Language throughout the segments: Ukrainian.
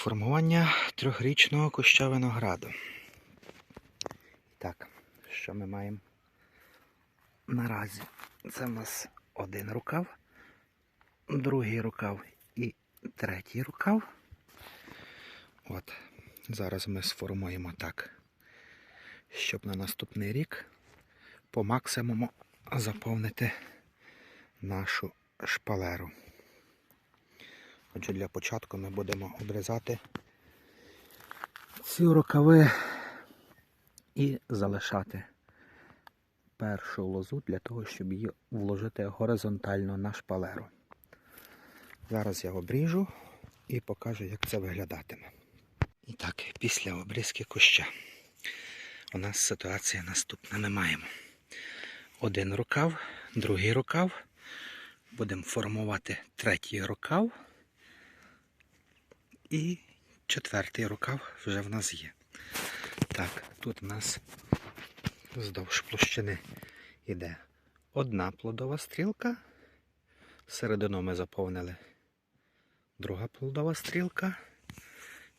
Формування трьохрічного куща винограду. Так, що ми маємо наразі? Це в нас один рукав, другий рукав і третій рукав. От, зараз ми сформуємо так, щоб на наступний рік по максимуму заповнити нашу шпалеру. Отже, для початку ми будемо обрізати ці рукави і залишати першу лозу для того, щоб її вложити горизонтально на шпалеру. Зараз я обріжу і покажу, як це виглядатиме. І так, після обрізки куща у нас ситуація наступна. Ми маємо один рукав, другий рукав. Будемо формувати третій рукав. І четвертий рукав вже в нас є. Так, тут в нас вздовж площини йде одна плодова стрілка. Середину ми заповнили друга плодова стрілка.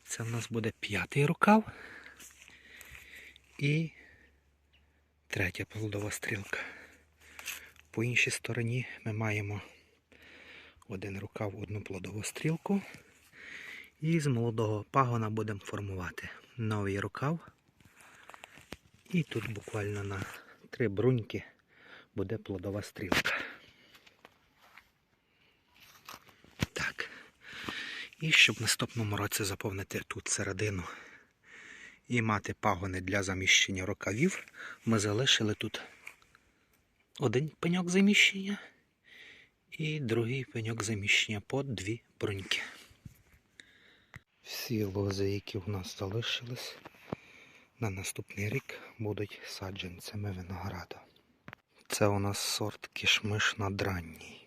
Це в нас буде п'ятий рукав. І третя плодова стрілка. По іншій стороні ми маємо один рукав, одну плодову стрілку. І з молодого пагона будемо формувати новий рукав. І тут буквально на три бруньки буде плодова стрілка. Так. І щоб в наступному році заповнити тут середину і мати пагони для заміщення рукавів, ми залишили тут один пеньок заміщення і другий пеньок заміщення по дві бруньки. Всі лози, які в нас залишились, на наступний рік будуть саджанцями винограду. Це у нас сорт кішмиш надранній.